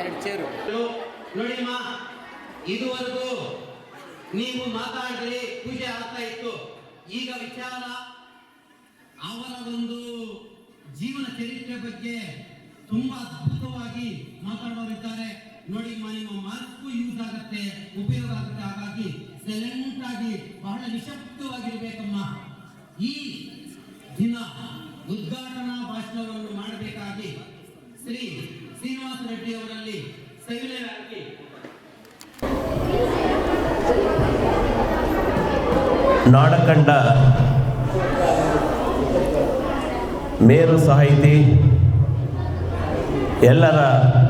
ಎರಡು ಚೇರು. ನೋಡಿಮ್ಮ ಇದುವರೆಗೂ ನೀವು ಮಾತಾಡಿದ್ರಿ ಪೂಜೆ ಆಗ್ತಾ ಇತ್ತು. ಈಗ ವಿಚಾರ ಅವರ ಒಂದು ಜೀವನ ಚರಿತ್ರೆ ಬಗ್ಗೆ ತುಂಬಾ ಅದ್ಭುತವಾಗಿ ಮಾತಾಡೋರಿದ್ದಾರೆ. ನೋಡಿಮ್ಮ ನಿಮ್ಮ ಮಾತು ಯೂಸ್ ಆಗುತ್ತೆ, ಉಪಯೋಗ ಆಗುತ್ತೆ. ಹಾಗಾಗಿ ಸೈಲೆಂಟ್ ಆಗಿ ಬಹಳ ನಿಶಬ್ದವಾಗಿರ್ಬೇಕಮ್ಮ. ಈ ದಿನ ಉದ್ಘಾಟನಾ ಭಾಷಣವನ್ನು ಮಾಡಬೇಕಾಗಿ ಶ್ರೀ ಶ್ರೀನಿವಾಸ ರೆಡ್ಡಿ ಅವರಲ್ಲಿ ಸವಿನಯವಾಗಿ ನಾಡಕಂಡ ಮೇರು ಸಾಹಿತಿ ಎಲ್ಲರ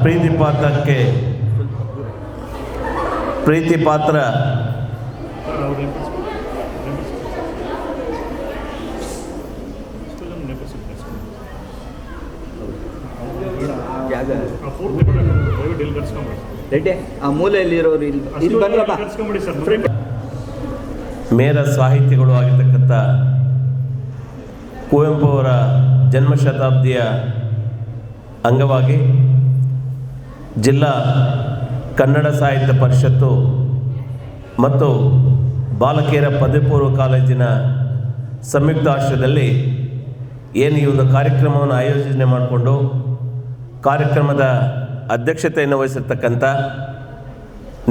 ಪ್ರೀತಿ ಪಾತ್ರಕ್ಕೆ ಪ್ರೀತಿ ಪಾತ್ರ ಜಾಗ ಪೂರ್ತಿ ಬಿಡ ದಯವಿಟ್ಟು ಇಲ್ಲಿ ಕರ್ಸ್ಕೊಂಬಿಡಿ ರೆಡ್ಡಿ ಆ ಮೂಲೆಯಲ್ಲಿರೋರು ಇಲ್ಲಿ ಇಲ್ಲಿ ಬಂದ್ರಪ್ಪ. ಕರ್ಸ್ಕೊಂಬಿಡಿ ಸರ್ ಫ್ರೆಂಡ್ ಮೇರ ಸಾಹಿತಿಗಳು ಆಗಿರ್ತಕ್ಕಂಥ ಕುವೆಂಪು ಅವರ ಜನ್ಮ ಶತಾಬ್ದಿಯ ಅಂಗವಾಗಿ ಜಿಲ್ಲಾ ಕನ್ನಡ ಸಾಹಿತ್ಯ ಪರಿಷತ್ತು ಮತ್ತು ಬಾಲಕಿಯರ ಪದವಿ ಪೂರ್ವ ಕಾಲೇಜಿನ ಸಂಯುಕ್ತ ಆಶ್ರಯದಲ್ಲಿ ಏನು ಈ ಒಂದು ಕಾರ್ಯಕ್ರಮವನ್ನು ಆಯೋಜನೆ ಮಾಡಿಕೊಂಡು ಕಾರ್ಯಕ್ರಮದ ಅಧ್ಯಕ್ಷತೆಯನ್ನು ವಹಿಸಿರ್ತಕ್ಕಂಥ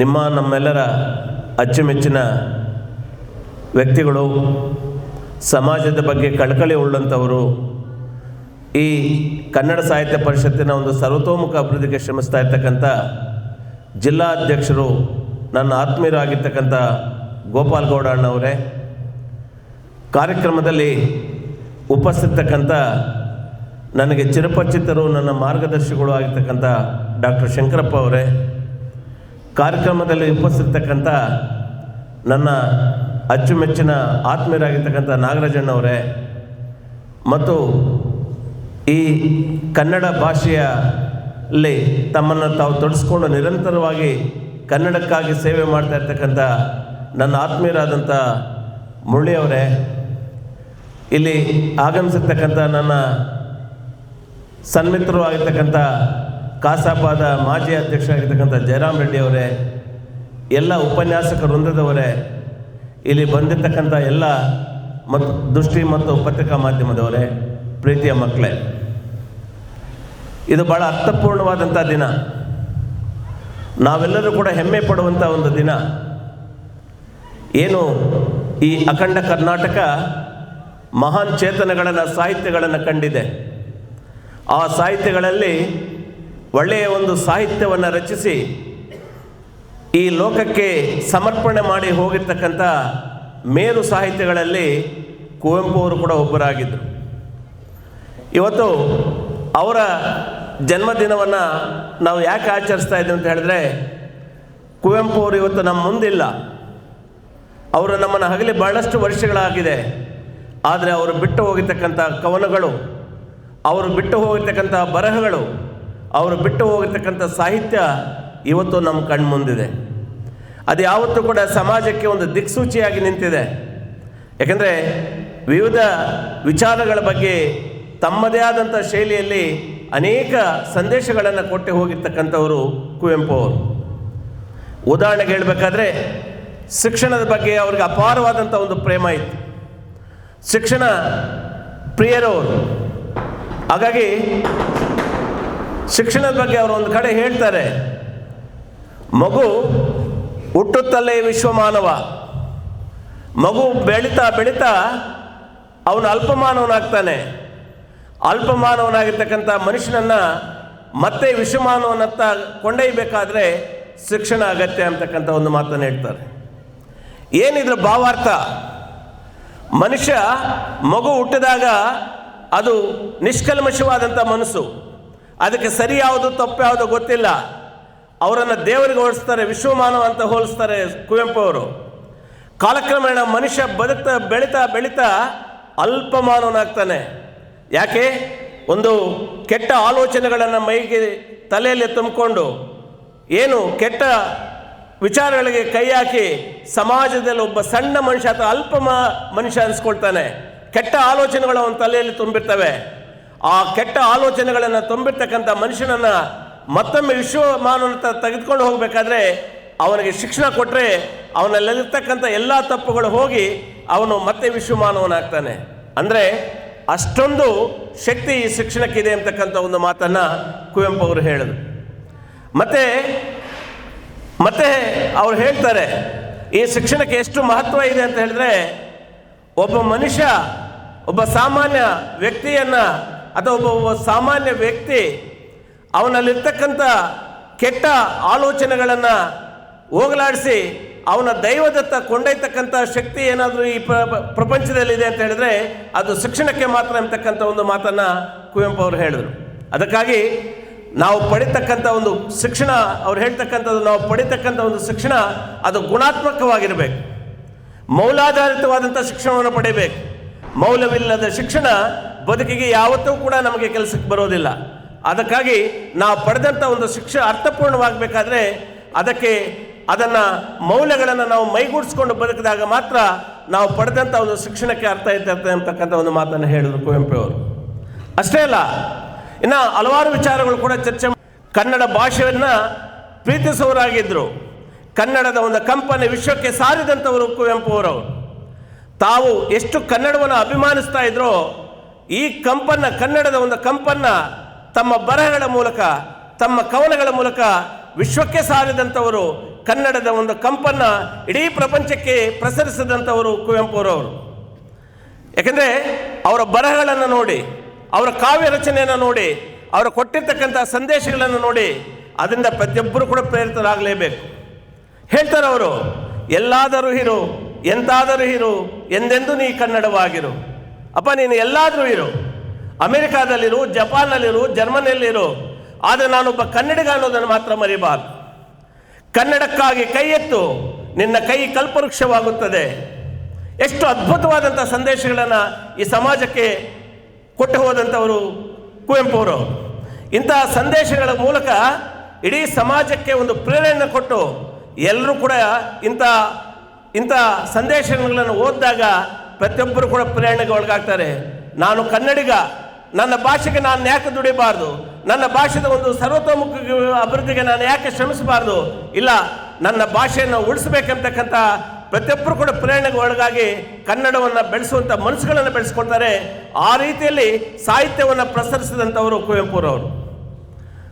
ನಿಮ್ಮ ನಮ್ಮೆಲ್ಲರ ಅಚ್ಚುಮೆಚ್ಚಿನ ವ್ಯಕ್ತಿಗಳು, ಸಮಾಜದ ಬಗ್ಗೆ ಕಳಕಳಿ ಉಳ್ಳಂಥವರು, ಈ ಕನ್ನಡ ಸಾಹಿತ್ಯ ಪರಿಷತ್ತಿನ ಒಂದು ಸರ್ವತೋಮುಖ ಅಭಿವೃದ್ಧಿಗೆ ಶ್ರಮಿಸ್ತಾ ಇರ್ತಕ್ಕಂಥ ಜಿಲ್ಲಾ ಅಧ್ಯಕ್ಷರು, ನನ್ನ ಆತ್ಮೀಯರಾಗಿರ್ತಕ್ಕಂಥ ಗೋಪಾಲ್ ಅಣ್ಣವರೇ, ಕಾರ್ಯಕ್ರಮದಲ್ಲಿ ಉಪಸ್ಥಿತಕ್ಕಂಥ ನನಗೆ ಚಿರಪರಿಚಿತರು ನನ್ನ ಮಾರ್ಗದರ್ಶಿಗಳು ಆಗಿರ್ತಕ್ಕಂಥ ಡಾಕ್ಟರ್ ಶಂಕರಪ್ಪ ಅವರೇ, ಕಾರ್ಯಕ್ರಮದಲ್ಲಿ ಉಪಸ್ಥಿತಕ್ಕಂಥ ನನ್ನ ಅಚ್ಚುಮೆಚ್ಚಿನ ಆತ್ಮೀಯರಾಗಿರ್ತಕ್ಕಂಥ ನಾಗರಾಜಣ್ಣವರೇ ಮತ್ತು ಈ ಕನ್ನಡ ಭಾಷೆಯಲ್ಲಿ ತಮ್ಮನ್ನು ತಾವು ತೊಡಸ್ಕೊಂಡು ನಿರಂತರವಾಗಿ ಕನ್ನಡಕ್ಕಾಗಿ ಸೇವೆ ಮಾಡ್ತಾ ಇರ್ತಕ್ಕಂಥ ನನ್ನ ಆತ್ಮೀಯರಾದಂಥ ಮುರಳಿಯವರೇ ಇಲ್ಲಿ ಆಗಮಿಸಿರ್ತಕ್ಕಂಥ ನನ್ನ ಸನ್ಮಿತ್ರರು ಆಗಿರ್ತಕ್ಕಂಥ ಕಾಸಾಪಾದ ಮಾಜಿ ಅಧ್ಯಕ್ಷರಾಗಿರ್ತಕ್ಕಂಥ ಜಯರಾಮ್ ರೆಡ್ಡಿ ಅವರೇ, ಎಲ್ಲ ಉಪನ್ಯಾಸಕ ವೃಂದದವರೇ, ಇಲ್ಲಿ ಬಂದಿರತಕ್ಕಂಥ ಎಲ್ಲ ಮತ್ತು ದೃಷ್ಟಿ ಮತ್ತು ಪತ್ರಿಕಾ ಮಾಧ್ಯಮದವರೇ, ಪ್ರೀತಿಯ ಮಕ್ಕಳೇ, ಇದು ಭಾಳ ಅರ್ಥಪೂರ್ಣವಾದಂಥ ದಿನ. ನಾವೆಲ್ಲರೂ ಕೂಡ ಹೆಮ್ಮೆ ಪಡುವಂಥ ಒಂದು ದಿನ. ಏನು ಈ ಅಖಂಡ ಕರ್ನಾಟಕ ಮಹಾನ್ ಚೇತನಗಳನ್ನು ಸಾಹಿತ್ಯಗಳನ್ನು ಕಂಡಿದೆ. ಆ ಸಾಹಿತ್ಯಗಳಲ್ಲಿ ಒಳ್ಳೆಯ ಒಂದು ಸಾಹಿತ್ಯವನ್ನು ರಚಿಸಿ ಈ ಲೋಕಕ್ಕೆ ಸಮರ್ಪಣೆ ಮಾಡಿ ಹೋಗಿರ್ತಕ್ಕಂಥ ಮೇರು ಸಾಹಿತ್ಯಗಳಲ್ಲಿ ಕುವೆಂಪು ಅವರು ಕೂಡ ಒಬ್ಬರಾಗಿದ್ದರು ಇವತ್ತು ಅವರ ಜನ್ಮದಿನವನ್ನು ನಾವು ಯಾಕೆ ಆಚರಿಸ್ತಾ ಇದ್ದೀವಿ ಅಂತ ಹೇಳಿದ್ರೆ, ಕುವೆಂಪು ಅವರು ಇವತ್ತು ನಮ್ಮ ಮುಂದಿಲ್ಲ. ಅವರು ನಮ್ಮನ್ನು ಹಗಲಿ ಬಹಳಷ್ಟು ವರ್ಷಗಳಾಗಿದೆ. ಆದರೆ ಅವರು ಬಿಟ್ಟು ಹೋಗಿರ್ತಕ್ಕಂಥ ಕವನಗಳು ಅವರು ಬಿಟ್ಟು ಹೋಗಿರ್ತಕ್ಕಂಥ ಬರಹಗಳು, ಅವರು ಬಿಟ್ಟು ಹೋಗಿರ್ತಕ್ಕಂಥ ಸಾಹಿತ್ಯ ಇವತ್ತು ನಮ್ಮ ಕಣ್ಮುಂದಿದೆ. ಅದು ಯಾವತ್ತೂ ಕೂಡ ಸಮಾಜಕ್ಕೆ ಒಂದು ದಿಕ್ಸೂಚಿಯಾಗಿ ನಿಂತಿದೆ. ಯಾಕಂದರೆ ವಿವಿಧ ವಿಚಾರಗಳ ಬಗ್ಗೆ ತಮ್ಮದೇ ಆದಂಥ ಶೈಲಿಯಲ್ಲಿ ಅನೇಕ ಸಂದೇಶಗಳನ್ನು ಕೊಟ್ಟು ಹೋಗಿರ್ತಕ್ಕಂಥವರು ಕುವೆಂಪು ಅವರು. ಉದಾಹರಣೆಗೆ ಹೇಳಬೇಕಾದ್ರೆ, ಶಿಕ್ಷಣದ ಬಗ್ಗೆ ಅವ್ರಿಗೆ ಅಪಾರವಾದಂಥ ಒಂದು ಪ್ರೇಮ ಇತ್ತು. ಶಿಕ್ಷಣ ಪ್ರಿಯರವರು ಹಾಗಾಗಿ ಶಿಕ್ಷಣದ ಬಗ್ಗೆ ಅವರು ಒಂದು ಕಡೆ ಹೇಳ್ತಾರೆ, ಮಗು ಹುಟ್ಟುತ್ತಲೇ ವಿಶ್ವಮಾನವ, ಮಗು ಬೆಳೀತಾ ಬೆಳೀತಾ ಅವನು ಅಲ್ಪಮಾನವನಾಗ್ತಾನೆ. ಅಲ್ಪಮಾನವನಾಗಿರ್ತಕ್ಕಂಥ ಮನುಷ್ಯನನ್ನು ಮತ್ತೆ ವಿಶ್ವಮಾನವನತ್ತ ಕೊಂಡೊಯ್ಯಬೇಕಾದ್ರೆ ಶಿಕ್ಷಣ ಅಗತ್ಯ ಅಂತಕ್ಕಂಥ ಒಂದು ಮಾತನ್ನು ಹೇಳ್ತಾರೆ. ಏನಿದ್ರ ಭಾವಾರ್ಥ? ಮನುಷ್ಯ ಮಗು ಹುಟ್ಟಿದಾಗ ಅದು ನಿಷ್ಕಲ್ಮಶವಾದಂಥ ಮನಸ್ಸು. ಅದಕ್ಕೆ ಸರಿ ಯಾವುದು, ತಪ್ಪು ಯಾವುದು ಗೊತ್ತಿಲ್ಲ. ಅವರನ್ನು ದೇವರಿಗೆ ಹೋಲಿಸ್ತಾರೆ ವಿಶ್ವಮಾನವ ಅಂತ ಹೋಲಿಸ್ತಾರೆ ಕುವೆಂಪು ಅವರು. ಕಾಲಕ್ರಮೇಣ ಮನುಷ್ಯ ಬದುಕ್ತಾ, ಬೆಳೀತಾ ಬೆಳೀತಾ ಅಲ್ಪಮಾನವನಾಗ್ತಾನೆ. ಯಾಕೆ? ಒಂದು ಕೆಟ್ಟ ಆಲೋಚನೆಗಳನ್ನು ಮೈಗೆ, ತಲೆಯಲ್ಲಿ ತುಂಬಿಕೊಂಡು, ಏನು ಕೆಟ್ಟ ವಿಚಾರಗಳಿಗೆ ಕೈ ಹಾಕಿ ಸಮಾಜದಲ್ಲಿ ಒಬ್ಬ ಸಣ್ಣ ಮನುಷ್ಯ ಅಥವಾ ಅಲ್ಪ ಮನುಷ್ಯ ಅನ್ಸ್ಕೊಳ್ತಾನೆ. ಕೆಟ್ಟ ಆಲೋಚನೆಗಳು ಅವನ ತಲೆಯಲ್ಲಿ ತುಂಬಿರ್ತವೆ. ಆ ಕೆಟ್ಟ ಆಲೋಚನೆಗಳನ್ನು ತುಂಬಿರ್ತಕ್ಕಂಥ ಮನುಷ್ಯನನ್ನು ಮತ್ತೊಮ್ಮೆ ವಿಶ್ವಮಾನವನ್ನು ತೆಗೆದುಕೊಂಡು ಹೋಗಬೇಕಾದ್ರೆ ಅವನಿಗೆ ಶಿಕ್ಷಣ ಕೊಟ್ಟರೆ ಅವನಲ್ಲಿರ್ತಕ್ಕಂಥ ಎಲ್ಲ ತಪ್ಪುಗಳು ಹೋಗಿ ಅವನು ಮತ್ತೆ ವಿಶ್ವಮಾನವನಾಗ್ತಾನೆ. ಅಂದರೆ ಅಷ್ಟೊಂದು ಶಕ್ತಿ ಈ ಶಿಕ್ಷಣಕ್ಕಿದೆ ಅಂತಕ್ಕಂಥ ಒಂದು ಮಾತನ್ನು ಕುವೆಂಪು ಅವರು ಹೇಳಿದರು. ಮತ್ತೆ ಮತ್ತೆ ಅವ್ರು ಹೇಳ್ತಾರೆ, ಈ ಶಿಕ್ಷಣಕ್ಕೆ ಎಷ್ಟು ಮಹತ್ವ ಇದೆ ಅಂತ ಹೇಳಿದ್ರೆ, ಒಬ್ಬ ಮನುಷ್ಯ ಒಬ್ಬ ಸಾಮಾನ್ಯ ವ್ಯಕ್ತಿಯನ್ನು ಅಥವಾ ಒಬ್ಬ ಸಾಮಾನ್ಯ ವ್ಯಕ್ತಿ ಅವನಲ್ಲಿರ್ತಕ್ಕಂಥ ಕೆಟ್ಟ ಆಲೋಚನೆಗಳನ್ನು ಹೋಗಲಾಡಿಸಿ ಅವನ ದೈವದತ್ತ ಕೊಂಡೊಯ್ತಕ್ಕಂಥ ಶಕ್ತಿ ಏನಾದರೂ ಈ ಪ್ರ, ಪ್ರ- ಪ್ರಪಂಚದಲ್ಲಿದೆ ಅಂತ ಹೇಳಿದ್ರೆ ಅದು ಶಿಕ್ಷಣಕ್ಕೆ ಮಾತ್ರ ಎಂಬತಕ್ಕಂಥ ಒಂದು ಮಾತನ್ನು ಕುವೆಂಪು ಅವರು ಹೇಳಿದರು. ಅದಕ್ಕಾಗಿ ನಾವು ಪಡಿತಕ್ಕಂಥ ಒಂದು ಶಿಕ್ಷಣ, ಅವ್ರು ಹೇಳ್ತಕ್ಕಂಥದ್ದು ನಾವು ಪಡಿತಕ್ಕಂಥ ಒಂದು ಶಿಕ್ಷಣ ಅದು ಗುಣಾತ್ಮಕವಾಗಿರಬೇಕು. ಮೌಲಾಧಾರಿತವಾದಂಥ ಶಿಕ್ಷಣವನ್ನು ಪಡಿಬೇಕು. ಮೌಲ್ಯವಿಲ್ಲದ ಶಿಕ್ಷಣ ಬದುಕಿಗೆ ಯಾವತ್ತೂ ಕೂಡ ನಮಗೆ ಕೆಲಸಕ್ಕೆ ಬರೋದಿಲ್ಲ. ಅದಕ್ಕಾಗಿ ನಾವು ಪಡೆದಂಥ ಒಂದು ಶಿಕ್ಷಣ ಅರ್ಥಪೂರ್ಣವಾಗಬೇಕಾದ್ರೆ ಅದಕ್ಕೆ ಅದನ್ನು ಮೌಲ್ಯಗಳನ್ನು ನಾವು ಮೈಗೂಡಿಸ್ಕೊಂಡು ಬದುಕಿದಾಗ ಮಾತ್ರ ನಾವು ಪಡೆದಂಥ ಒಂದು ಶಿಕ್ಷಣಕ್ಕೆ ಅರ್ಥ ಇರ್ತದೆ ಅಂತಕ್ಕಂಥ ಒಂದು ಮಾತನ್ನು ಹೇಳಿದರು ಕುವೆಂಪು ಅವರು. ಅಷ್ಟೇ ಅಲ್ಲ, ಇನ್ನು ಹಲವಾರು ವಿಚಾರಗಳು ಕೂಡ ಚರ್ಚೆ ಕನ್ನಡ ಭಾಷೆಯನ್ನು ಪ್ರೀತಿಸುವವರಾಗಿದ್ದರು ಕನ್ನಡದ ಒಂದು ಕಂಪನಿ ವಿಶ್ವಕ್ಕೆ ಸಾರಿದಂಥವರು ಕುವೆಂಪು ಅವರವರು ತಾವು ಎಷ್ಟು ಕನ್ನಡವನ್ನು ಅಭಿಮಾನಿಸ್ತಾ ಇದ್ರೋ ಈ ಕಂಪನ್ನ, ಕನ್ನಡದ ಒಂದು ಕಂಪನ್ನ ತಮ್ಮ ಬರಹಗಳ ಮೂಲಕ, ತಮ್ಮ ಕವನಗಳ ಮೂಲಕ ವಿಶ್ವಕ್ಕೆ ಸಾರಿದಂಥವರು, ಕನ್ನಡದ ಒಂದು ಕಂಪನ್ನ ಇಡೀ ಪ್ರಪಂಚಕ್ಕೆ ಪ್ರಸರಿಸಿದಂಥವರು ಕುವೆಂಪು ಅವರವರು. ಯಾಕಂದರೆ ಅವರ ಬರಹಗಳನ್ನು ನೋಡಿ, ಅವರ ಕಾವ್ಯ ರಚನೆಯನ್ನು ನೋಡಿ, ಅವರು ಕೊಟ್ಟಿರ್ತಕ್ಕಂಥ ಸಂದೇಶಗಳನ್ನು ನೋಡಿ ಅದರಿಂದ ಪ್ರತಿಯೊಬ್ಬರು ಕೂಡ ಪ್ರೇರಿತರಾಗಲೇಬೇಕು. ಹೇಳ್ತಾರೆ ಅವರು, ಎಲ್ಲಾದರೂ ಇರು ಎಂತಾದರೂ ಇರು, ಎಂದೆಂದು ನೀ ಕನ್ನಡವಾಗಿರು. ಅಪ್ಪ, ನೀನು ಎಲ್ಲಾದರೂ ಇರು. ಅಮೆರಿಕಾದಲ್ಲಿರು ಜಪಾನ್ನಲ್ಲಿರು ಜರ್ಮನಿಯಲ್ಲಿರು. ಆದರೆ ನಾನೊಬ್ಬ ಕನ್ನಡಿಗ ಅನ್ನೋದನ್ನು ಮಾತ್ರ ಮರಿಬಾರ್ದು. ಕನ್ನಡಕ್ಕಾಗಿ ಕೈ ಎತ್ತು, ನಿನ್ನ ಕೈ ಕಲ್ಪವೃಕ್ಷವಾಗುತ್ತದೆ. ಎಷ್ಟು ಅದ್ಭುತವಾದಂಥ ಸಂದೇಶಗಳನ್ನು ಈ ಸಮಾಜಕ್ಕೆ ಕೊಟ್ಟು ಹೋದಂಥವರು ಕುವೆಂಪು ಅವರು. ಇಂತಹ ಸಂದೇಶಗಳ ಮೂಲಕ ಇಡೀ ಸಮಾಜಕ್ಕೆ ಒಂದು ಪ್ರೇರಣೆ ಕೊಟ್ಟು ಎಲ್ಲರೂ ಕೂಡ ಇಂಥ ಇಂಥ ಸಂದೇಶಗಳನ್ನು ಓದಿದಾಗ ಪ್ರತಿಯೊಬ್ಬರು ಕೂಡ ಪ್ರೇರಣೆಗೆ ಒಳಗಾಗ್ತಾರೆ. ನಾನು ಕನ್ನಡಿಗ, ನನ್ನ ಭಾಷೆಗೆ ನಾನು ಯಾಕೆ ದುಡಿಬಾರ್ದು? ನನ್ನ ಭಾಷೆದ ಒಂದು ಸರ್ವತೋಮುಖ ಅಭಿವೃದ್ಧಿಗೆ ನಾನು ಯಾಕೆ ಶ್ರಮಿಸಬಾರ್ದು? ಇಲ್ಲ, ನನ್ನ ಭಾಷೆಯನ್ನು ಉಳಿಸಬೇಕಂತಕ್ಕಂಥ ಪ್ರತಿಯೊಬ್ಬರು ಕೂಡ ಪ್ರೇರಣೆಗೆ ಒಳಗಾಗಿ ಕನ್ನಡವನ್ನು ಬೆಳೆಸುವಂಥ ಮನಸ್ಸುಗಳನ್ನು ಬೆಳೆಸ್ಕೊಳ್ತಾರೆ. ಆ ರೀತಿಯಲ್ಲಿ ಸಾಹಿತ್ಯವನ್ನು ಪ್ರಸರಿಸಿದಂಥವರು ಕುವೆಂಪುರವರು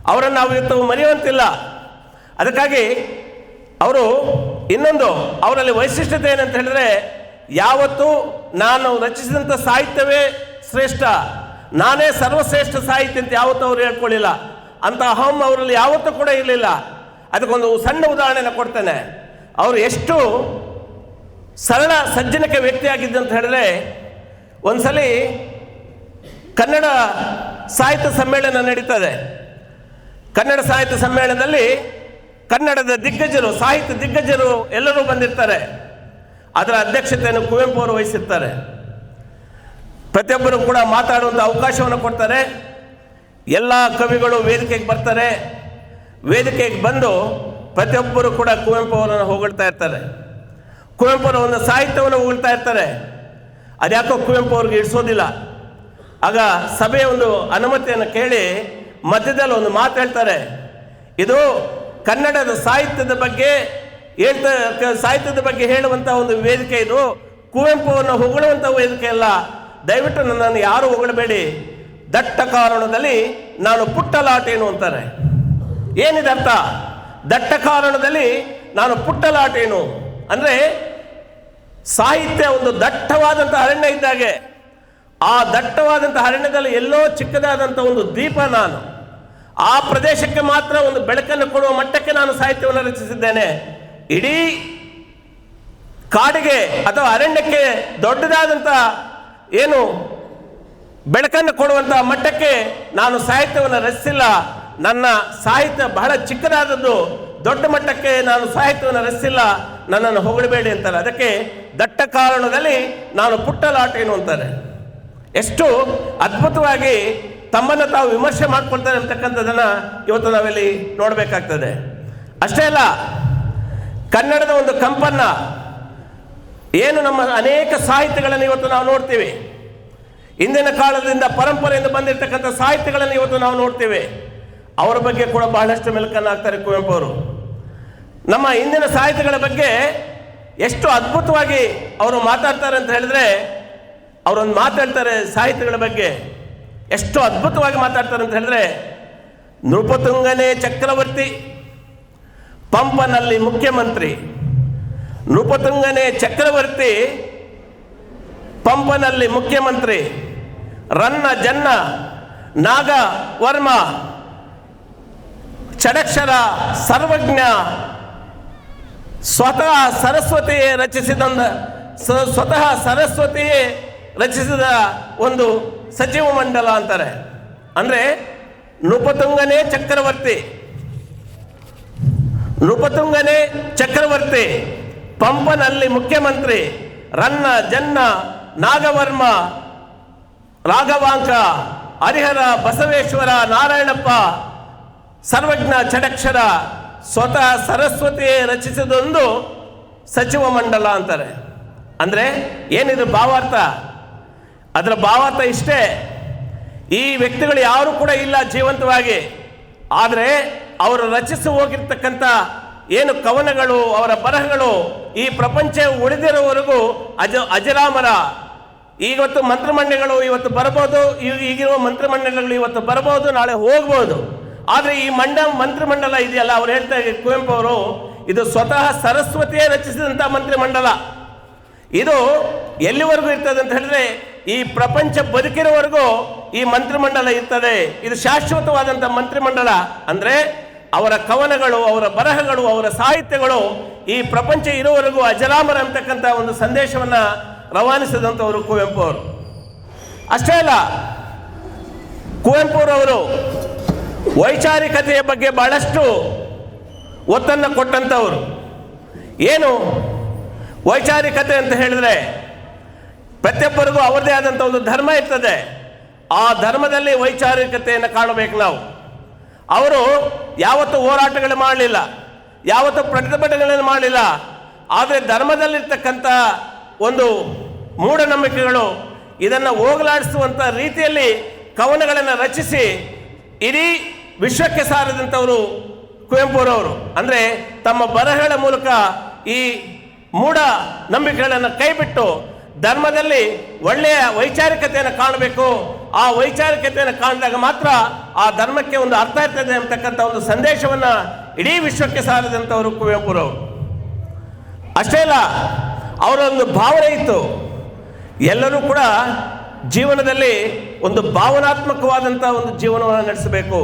ಅವರನ್ನು ನಾವು ಇವತ್ತು ಮರೆಯುವಂತಿಲ್ಲ. ಅದಕ್ಕಾಗಿ ಅವರು ಇನ್ನೊಂದು, ಅವರಲ್ಲಿ ವೈಶಿಷ್ಟ್ಯತೆ ಏನಂತ ಹೇಳಿದ್ರೆ, ಯಾವತ್ತೂ ನಾನು ರಚಿಸಿದಂಥ ಸಾಹಿತ್ಯವೇ ಶ್ರೇಷ್ಠ. ನಾನೇ ಸರ್ವಶ್ರೇಷ್ಠ ಸಾಹಿತ್ಯ ಅಂತ ಯಾವತ್ತೂ ಅವರು ಹೇಳ್ಕೊಳ್ಳಿಲ್ಲ. ಅಂತ ಅಹಂ ಅವರಲ್ಲಿ ಯಾವತ್ತೂ ಕೂಡ ಇರಲಿಲ್ಲ. ಅದಕ್ಕೊಂದು ಸಣ್ಣ ಉದಾಹರಣೆನ ಕೊಡ್ತೇನೆ. ಅವರು ಎಷ್ಟು ಸರಳ ಸಜ್ಜನಕ್ಕೆ ವ್ಯಕ್ತಿಯಾಗಿದ್ದು ಅಂತ ಹೇಳಿದ್ರೆ, ಒಂದ್ಸಲಿ ಕನ್ನಡ ಸಾಹಿತ್ಯ ಸಮ್ಮೇಳನ ನಡೀತದೆ. ಕನ್ನಡ ಸಾಹಿತ್ಯ ಸಮ್ಮೇಳನದಲ್ಲಿ ಕನ್ನಡದ ದಿಗ್ಗಜರು, ಸಾಹಿತ್ಯ ದಿಗ್ಗಜರು ಎಲ್ಲರೂ ಬಂದಿರ್ತಾರೆ. ಅದರ ಅಧ್ಯಕ್ಷತೆಯನ್ನು ಕುವೆಂಪು ಅವರು ವಹಿಸಿರ್ತಾರೆ. ಪ್ರತಿಯೊಬ್ಬರು ಕೂಡ ಮಾತಾಡುವಂಥ ಅವಕಾಶವನ್ನು ಕೊಡ್ತಾರೆ. ಎಲ್ಲ ಕವಿಗಳು ವೇದಿಕೆಗೆ ಬರ್ತಾರೆ. ವೇದಿಕೆಗೆ ಬಂದು ಪ್ರತಿಯೊಬ್ಬರು ಕೂಡ ಕುವೆಂಪು ಅವರನ್ನು ಹೊಗಳ್ತಾ ಇರ್ತಾರೆ. ಕುವೆಂಪು ಅವರ ಒಂದು ಸಾಹಿತ್ಯವನ್ನು ಹೊಗಳ್ತಾ ಇರ್ತಾರೆ. ಅದ್ಯಾಕೋ ಕುವೆಂಪು ಅವ್ರಿಗೆ ಇಡಿಸೋದಿಲ್ಲ ಆಗ ಸಭೆಯ ಒಂದು ಅನುಮತಿಯನ್ನು ಕೇಳಿ ಮಧ್ಯದಲ್ಲಿ ಒಂದು ಮಾತು ಹೇಳ್ತಾರೆ. ಇದು ಕನ್ನಡದ ಸಾಹಿತ್ಯದ ಬಗ್ಗೆ ಹೇಳ್ತಾ ಸಾಹಿತ್ಯದ ಬಗ್ಗೆ ಹೇಳುವಂಥ ಒಂದು ವೇದಿಕೆ ಇದು. ಕುವೆಂಪುವನ್ನು ಹೊಗಳುವಂಥ ವೇದಿಕೆ ಅಲ್ಲ. ದಯವಿಟ್ಟು ನನ್ನನ್ನು ಯಾರು ಹೊಗಳಬೇಡಿ. ದಟ್ಟ ಕಾರಣದಲ್ಲಿ ನಾನು ಪುಟ್ಟಲಾಟೇನು ಅಂತಾರೆ. ಏನಿದೆ ಅರ್ಥ? ದಟ್ಟ ಕಾರಣದಲ್ಲಿ ನಾನು ಪುಟ್ಟಲಾಟೇನು. ಅಂದರೆ ಸಾಹಿತ್ಯ ಒಂದು ದಟ್ಟವಾದಂಥ ಅರಣ್ಯ ಇದ್ದಾಗೆ ಆ ದಟ್ಟವಾದಂಥ ಅರಣ್ಯದಲ್ಲಿ ಎಲ್ಲೋ ಚಿಕ್ಕದಾದಂಥ ಒಂದು ದೀಪ ನಾನು. ಆ ಪ್ರದೇಶಕ್ಕೆ ಮಾತ್ರ ಒಂದು ಬೆಳಕನ್ನು ಕೊಡುವ ಮಟ್ಟಕ್ಕೆ ನಾನು ಸಾಹಿತ್ಯವನ್ನು ರಚಿಸಿದ್ದೇನೆ. ಇಡೀ ಕಾಡಿಗೆ ಅಥವಾ ಅರಣ್ಯಕ್ಕೆ ದೊಡ್ಡದಾದಂಥ ಏನು ಬೆಳಕನ್ನು ಕೊಡುವಂತಹ ಮಟ್ಟಕ್ಕೆ ನಾನು ಸಾಹಿತ್ಯವನ್ನು ರಚಿಸಿಲ್ಲ. ನನ್ನ ಸಾಹಿತ್ಯ ಬಹಳ ಚಿಕ್ಕದಾದದ್ದು, ದೊಡ್ಡ ಮಟ್ಟಕ್ಕೆ ನಾನು ಸಾಹಿತ್ಯವನ್ನು ರಚಿಸಿಲ್ಲ. ನನ್ನನ್ನು ಹೊಗಳಬೇಡಿ ಅಂತಾರೆ. ಅದಕ್ಕೆ ದಟ್ಟ ಕಾರಣದಲ್ಲಿ ನಾನು ಪುಟ್ಟಲಾಟೇನು ಅಂತಾರೆ ಎಷ್ಟು ಅದ್ಭುತವಾಗಿ ತಮ್ಮನ್ನು ತಾವು ವಿಮರ್ಶೆ ಮಾಡ್ಕೊಳ್ತಾರೆ ಅಂತಕ್ಕಂಥದ್ದನ್ನು ಇವತ್ತು ನಾವಿಲ್ಲಿ ನೋಡಬೇಕಾಗ್ತದೆ. ಅಷ್ಟೇ ಅಲ್ಲ, ಕನ್ನಡದ ಒಂದು ಕಂಪನ್ನ ಏನು ನಮ್ಮ ಅನೇಕ ಸಾಹಿತ್ಯಗಳನ್ನು ಇವತ್ತು ನಾವು ನೋಡ್ತೀವಿ. ಹಿಂದಿನ ಕಾಲದಿಂದ ಪರಂಪರೆಯಿಂದ ಬಂದಿರತಕ್ಕಂಥ ಸಾಹಿತ್ಯಗಳನ್ನು ಇವತ್ತು ನಾವು ನೋಡ್ತೀವಿ. ಅವರ ಬಗ್ಗೆ ಕೂಡ ಬಹಳಷ್ಟು ಮೆಲುಕನ್ನು ಆಗ್ತಾರೆ ಕುವೆಂಪು ಅವರು. ನಮ್ಮ ಇಂದಿನ ಸಾಹಿತ್ಯಗಳ ಬಗ್ಗೆ ಎಷ್ಟು ಅದ್ಭುತವಾಗಿ ಅವರು ಮಾತಾಡ್ತಾರೆ ಅಂತ ಹೇಳಿದ್ರೆ, ಅವರೊಂದು ಮಾತಾಡ್ತಾರೆ ಸಾಹಿತ್ಯಗಳ ಬಗ್ಗೆ. ಎಷ್ಟು ಅದ್ಭುತವಾಗಿ ಮಾತಾಡ್ತಾರೆ ಅಂತ ಹೇಳಿದ್ರೆ, ನೃಪತುಂಗನೇ ಚಕ್ರವರ್ತಿ, ಪಂಪನಲ್ಲಿ ಮುಖ್ಯಮಂತ್ರಿ, ನೃಪತುಂಗನೇ ಚಕ್ರವರ್ತಿ, ಪಂಪನಲ್ಲಿ ಮುಖ್ಯಮಂತ್ರಿ, ರನ್ನ ಜನ್ನ ನಾಗ ವರ್ಮ ಷಡಕ್ಷರ ಸರ್ವಜ್ಞ, ಸ್ವತಃ ಸರಸ್ವತಿಯೇ ರಚಿಸಿದ ಸ್ವತಃ ಸರಸ್ವತಿಯೇ ರಚಿಸಿದ ಒಂದು ಸಚಿವ ಮಂಡಲ ಅಂತಾರೆ. ಅಂದರೆ ನೃಪತುಂಗನೇ ಚಕ್ರವರ್ತಿ. ನೃಪತುಂಗನೇ ಚಕ್ರವರ್ತಿ. ಪಂಪನಲ್ಲಿ ಮುಖ್ಯಮಂತ್ರಿ. ರನ್ನ, ಜನ್ನ, ನಾಗವರ್ಮ, ರಾಘವಾಂಕ, ಹರಿಹರ, ಬಸವೇಶ್ವರ, ನಾರಾಯಣಪ್ಪ, ಸರ್ವಜ್ಞ ಚಡಕ್ಷರ, ಸ್ವತಃ ಸರಸ್ವತಿಯೇ ರಚಿಸಿದೊಂದು ಸಚಿವ ಮಂಡಲ ಅಂತಾರೆ. ಅಂದರೆ ಏನಿದು ಭಾವಾರ್ಥ? ಅದರ ಭಾವಾರ್ಥ ಇಷ್ಟೇ. ಈ ವ್ಯಕ್ತಿಗಳು ಯಾರು ಕೂಡ ಇಲ್ಲ ಜೀವಂತವಾಗಿ. ಆದರೆ ಅವರು ರಚಿಸಿ ಹೋಗಿರ್ತಕ್ಕಂಥ ಏನು ಕವನಗಳು, ಅವರ ಬರಹಗಳು ಈ ಪ್ರಪಂಚ ಉಳಿದಿರುವವರೆಗೂ ಅಜ, ಅಜರಾಮರ. ಇವತ್ತು ಮಂತ್ರಮಂಡಳಿಗಳು ಇವತ್ತು ಬರ್ಬೋದು ಈಗ ಈಗಿರುವ ಮಂತ್ರಿಮಂಡಲಗಳು ಇವತ್ತು ಬರ್ಬೋದು ನಾಳೆ ಹೋಗ್ಬೋದು. ಆದರೆ ಈ ಮಂಡ, ಮಂತ್ರಿಮಂಡಲ ಇದೆಯಲ್ಲ, ಅವ್ರು ಹೇಳ್ತಾ ಕುವೆಂಪು ಅವರು ಇದು ಸ್ವತಃ ಸರಸ್ವತಿಯೇ ರಚಿಸಿದಂಥ ಮಂತ್ರಿಮಂಡಲ. ಇದು ಎಲ್ಲಿವರೆಗೂ ಇರ್ತದೆ ಅಂತ ಹೇಳಿದ್ರೆ ಈ ಪ್ರಪಂಚ ಬದುಕಿರೋವರೆಗೂ ಈ ಮಂತ್ರಿಮಂಡಲ ಇರ್ತದೆ. ಇದು ಶಾಶ್ವತವಾದಂಥ ಮಂತ್ರಿಮಂಡಲ. ಅಂದ್ರೆ ಅವರ ಕವನಗಳು, ಅವರ ಬರಹಗಳು, ಅವರ ಸಾಹಿತ್ಯಗಳು ಈ ಪ್ರಪಂಚ ಇರುವವರೆಗೂ ಅಜರಾಮರ ಅಂತಕ್ಕಂಥ ಒಂದು ಸಂದೇಶವನ್ನ ರವಾನಿಸಿದಂಥವರು ಕುವೆಂಪು ಅವರು ಅಷ್ಟೇ ಅಲ್ಲ, ಕುವೆಂಪುರವರು ವೈಚಾರಿಕತೆಯ ಬಗ್ಗೆ ಬಹಳಷ್ಟು ಒತ್ತನ್ನು ಕೊಟ್ಟಂಥವ್ರು. ಏನು? ವೈಚಾರಿಕತೆ ಅಂತ ಹೇಳಿದ್ರೆ ಪ್ರತಿಯೊಬ್ಬರಿಗೂ ಅವರದೇ ಆದಂಥ ಒಂದು ಧರ್ಮ ಇರ್ತದೆ. ಆ ಧರ್ಮದಲ್ಲಿ ವೈಚಾರಿಕತೆಯನ್ನು ಕಾಣಬೇಕು ನಾವು. ಅವರು ಯಾವತ್ತು ಹೋರಾಟಗಳು ಮಾಡಲಿಲ್ಲ, ಯಾವತ್ತು ಪ್ರತಿಭಟನೆಗಳನ್ನು ಮಾಡಲಿಲ್ಲ. ಆದರೆ ಧರ್ಮದಲ್ಲಿರ್ತಕ್ಕಂಥ ಒಂದು ಮೂಢನಂಬಿಕೆಗಳು ಇದನ್ನು ಹೋಗಲಾಡಿಸುವಂಥ ರೀತಿಯಲ್ಲಿ ಕವನಗಳನ್ನು ರಚಿಸಿ ಇಡೀ ವಿಶ್ವಕ್ಕೆ ಸಾರಿದಂಥವರು ಕುವೆಂಪುರವರು. ಅಂದರೆ ತಮ್ಮ ಬರಹಗಳ ಮೂಲಕ ಈ ಮೂಢ ನಂಬಿಕೆಗಳನ್ನು ಕೈಬಿಟ್ಟು ಧರ್ಮದಲ್ಲಿ ಒಳ್ಳೆಯ ವೈಚಾರಿಕತೆಯನ್ನು ಕಾಣಬೇಕು. ಆ ವೈಚಾರಿಕತೆಯನ್ನು ಕಾಣಿದಾಗ ಮಾತ್ರ ಆ ಧರ್ಮಕ್ಕೆ ಒಂದು ಅರ್ಥ ಇರ್ತದೆ ಅಂತಕ್ಕಂಥ ಒಂದು ಸಂದೇಶವನ್ನ ಇಡೀ ವಿಶ್ವಕ್ಕೆ ಸಾರಿದಂಥವರು ಕುವೆಂಪುರವರು ಅಷ್ಟೇ ಅಲ್ಲ ಅವರ ಒಂದು ಭಾವನೆ ಇತ್ತು. ಎಲ್ಲರೂ ಕೂಡ ಜೀವನದಲ್ಲಿ ಒಂದು ಭಾವನಾತ್ಮಕವಾದಂಥ ಒಂದು ಜೀವನವನ್ನು ನಡೆಸಬೇಕು.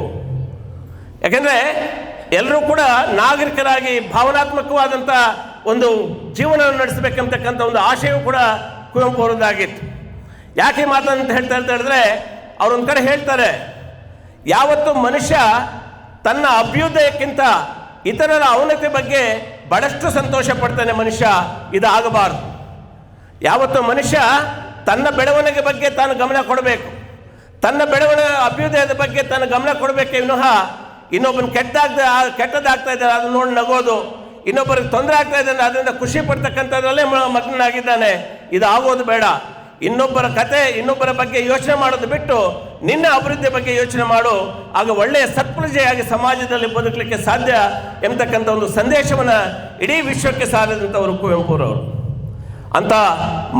ಯಾಕೆಂದ್ರೆ ಎಲ್ಲರೂ ಕೂಡ ನಾಗರಿಕರಾಗಿ ಭಾವನಾತ್ಮಕವಾದಂಥ ಒಂದು ಜೀವನವನ್ನು ನಡೆಸಬೇಕಂತಕ್ಕಂಥ ಒಂದು ಆಶಯವು ಕೂಡ ಕುವೆಂಪು ಅವರದ್ದಾಗಿತ್ತು. ಯಾಕೆ ಮಾತಾಡಂತ ಹೇಳ್ತಾ ಅಂತ ಹೇಳಿದ್ರೆ, ಅವರೊಂದು ಕಡೆ ಹೇಳ್ತಾರೆ, ಯಾವತ್ತು ಮನುಷ್ಯ ತನ್ನ ಅಭ್ಯುದಯಕ್ಕಿಂತ ಇತರರ ಅವನತಿ ಬಗ್ಗೆ ಬಹಳಷ್ಟು ಸಂತೋಷ ಪಡ್ತಾನೆ ಮನುಷ್ಯ, ಇದಾಗಬಾರದು. ಯಾವತ್ತು ಮನುಷ್ಯ ತನ್ನ ಬೆಳವಣಿಗೆ ಬಗ್ಗೆ ತಾನು ಗಮನ ಕೊಡಬೇಕು. ತನ್ನ ಬೆಳವಣಿಗೆ ಅಭ್ಯುದಯದ ಬಗ್ಗೆ ತನ್ನ ಗಮನ ಕೊಡಬೇಕು ವಿನಃ ಇನ್ನೊಬ್ಬನ ಕೆಟ್ಟಾಗ್ದ ಕೆಟ್ಟದಾಗ್ತಾ ಇದ್ದಾರೆ ಅದನ್ನ ನೋಡಿ ನಗೋದು. ಇನ್ನೊಬ್ಬರಿಗೆ ತೊಂದರೆ ಆಗ್ತಾ ಇದೆ ಅದರಿಂದ ಖುಷಿ ಪಡ್ತಕ್ಕಂಥದ್ರಲ್ಲೇ ಮ- ಮಗ್ನನಾಗಿದ್ದಾನೆ. ಇದು ಆಗೋದು ಬೇಡ. ಇನ್ನೊಬ್ಬರ ಕತೆ, ಇನ್ನೊಬ್ಬರ ಬಗ್ಗೆ ಯೋಚನೆ ಮಾಡೋದು ಬಿಟ್ಟು ನಿನ್ನ ಅಭಿವೃದ್ಧಿ ಬಗ್ಗೆ ಯೋಚನೆ ಮಾಡು. ಆಗ ಒಳ್ಳೆಯ ಸತ್ಪ್ರಜೆಯಾಗಿ ಸಮಾಜದಲ್ಲಿ ಬದುಕಲಿಕ್ಕೆ ಸಾಧ್ಯ ಎಂಬತಕ್ಕಂಥ ಒಂದು ಸಂದೇಶವನ್ನು ಇಡೀ ವಿಶ್ವಕ್ಕೆ ಸಾರಿದಂಥವರು ಕುವೆಂಪುರವರು ಅಂತ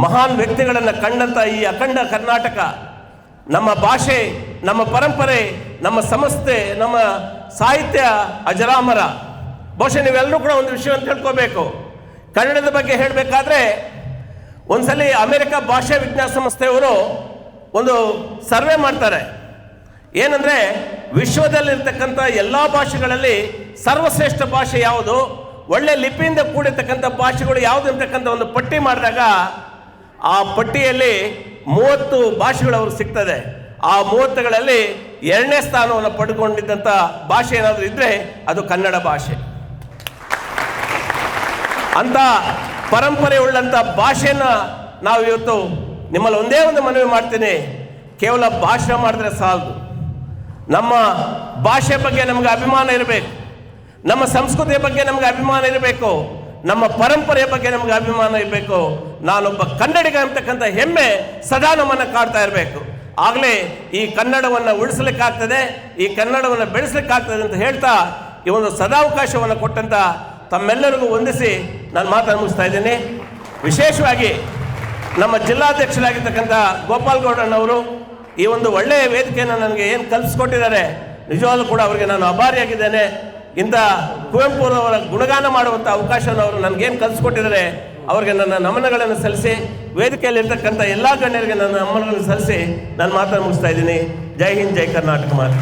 ಮಹಾನ್ ವ್ಯಕ್ತಿಗಳನ್ನು ಕಂಡಂಥ ಈ ಅಖಂಡ ಕರ್ನಾಟಕ, ನಮ್ಮ ಭಾಷೆ, ನಮ್ಮ ಪರಂಪರೆ, ನಮ್ಮ ಸಂಸ್ಥೆ, ನಮ್ಮ ಸಾಹಿತ್ಯ ಅಜರಾಮರ. ಬಹುಶಃ ನೀವೆಲ್ಲರೂ ಕೂಡ ಒಂದು ವಿಷಯ ಅಂತ ತಿಳ್ಕೋಬೇಕು ಕನ್ನಡದ ಬಗ್ಗೆ ಹೇಳಬೇಕಾದ್ರೆ ಒಂದ್ಸಲಿ ಅಮೆರಿಕ ಭಾಷಾ ವಿಜ್ಞಾನ ಸಂಸ್ಥೆಯವರು ಒಂದು ಸರ್ವೆ ಮಾಡ್ತಾರೆ. ಏನಂದ್ರೆ ವಿಶ್ವದಲ್ಲಿರ್ತಕ್ಕಂಥ ಎಲ್ಲ ಭಾಷೆಗಳಲ್ಲಿ ಸರ್ವಶ್ರೇಷ್ಠ ಭಾಷೆ ಯಾವುದು? ಒಳ್ಳೆ ಲಿಪಿಯಿಂದ ಕೂಡಿರ್ತಕ್ಕಂಥ ಭಾಷೆಗಳು ಯಾವುದು ಅಂತಕ್ಕಂಥ ಒಂದು ಪಟ್ಟಿ ಮಾಡಿದಾಗ ಆ ಪಟ್ಟಿಯಲ್ಲಿ ಮೂವತ್ತು ಭಾಷೆಗಳು ಅವ್ರಿಗೆ ಸಿಗ್ತದೆ. ಆ ಮೂವತ್ತುಗಳಲ್ಲಿ ಎರಡನೇ ಸ್ಥಾನವನ್ನು ಪಡ್ಕೊಂಡಿದ್ದಂಥ ಭಾಷೆ ಏನಾದರೂ ಇದ್ರೆ ಅದು ಕನ್ನಡ ಭಾಷೆ. ಅಂತ ಪರಂಪರೆ ಉಳ್ಳಂಥ ಭಾಷೆನ ನಾವು ಇವತ್ತು ನಿಮ್ಮಲ್ಲಿ ಒಂದೇ ಒಂದು ಮನವಿ ಮಾಡ್ತೀನಿ. ಕೇವಲ ಭಾಷಣ ಮಾಡಿದ್ರೆ ಸಾಲದು. ನಮ್ಮ ಭಾಷೆ ಬಗ್ಗೆ ನಮಗೆ ಅಭಿಮಾನ ಇರಬೇಕು. ನಮ್ಮ ಸಂಸ್ಕೃತಿಯ ಬಗ್ಗೆ ನಮಗೆ ಅಭಿಮಾನ ಇರಬೇಕು. ನಮ್ಮ ಪರಂಪರೆಯ ಬಗ್ಗೆ ನಮಗೆ ಅಭಿಮಾನ ಇರಬೇಕು. ನಾನೊಬ್ಬ ಕನ್ನಡಿಗ ಅಂತಕ್ಕಂಥ ಹೆಮ್ಮೆ ಸದಾ ನಮ್ಮನ್ನು ಕಾಡ್ತಾ ಇರಬೇಕು. ಆಗಲೇ ಈ ಕನ್ನಡವನ್ನು ಉಳಿಸ್ಲಿಕ್ಕಾಗ್ತದೆ, ಈ ಕನ್ನಡವನ್ನು ಬೆಳೆಸ್ಲಿಕ್ಕಾಗ್ತದೆ ಅಂತ ಹೇಳ್ತಾ ಈ ಒಂದು ಸದಾವಕಾಶವನ್ನು ಕೊಟ್ಟಂತ ತಮ್ಮೆಲ್ಲರಿಗೂ ವಂದಿಸಿ ನಾನು ಮಾತನ್ನು ಮುಗಿಸ್ತಾ ಇದ್ದೀನಿ. ವಿಶೇಷವಾಗಿ ನಮ್ಮ ಜಿಲ್ಲಾಧ್ಯಕ್ಷರಾಗಿರ್ತಕ್ಕಂಥ ಗೋಪಾಲ್ ಗೌಡಣ್ಣವರು ಈ ಒಂದು ಒಳ್ಳೆಯ ವೇದಿಕೆಯನ್ನು ನನಗೆ ಏನು ಕಲ್ಪಿಸ್ಕೊಟ್ಟಿದ್ದಾರೆ, ನಿಜವಾಗ್ಲೂ ಕೂಡ ಅವರಿಗೆ ನಾನು ಅಭಾರಿಯಾಗಿದ್ದೇನೆ ಇಂಥ ಕುವೆಂಪುರವರ ಗುಣಗಾನ ಮಾಡುವಂಥ ಅವಕಾಶವನ್ನು ಅವರು ನನಗೇನು ಕಲಿಸ್ಕೊಟ್ಟಿದ್ದಾರೆ ಅವರಿಗೆ ನನ್ನ ನಮನಗಳನ್ನು ಸಲ್ಲಿಸಿ, ವೇದಿಕೆಯಲ್ಲಿರ್ತಕ್ಕಂಥ ಎಲ್ಲ ಗಣ್ಯರಿಗೆ ನನ್ನ ನಮನಗಳನ್ನು ಸಲ್ಲಿಸಿ ನಾನು ಮಾತನ್ನು ಮುಗಿಸ್ತಾ ಇದ್ದೀನಿ. ಜೈ ಹಿಂದ್, ಜೈ ಕರ್ನಾಟಕ ಮಾತು.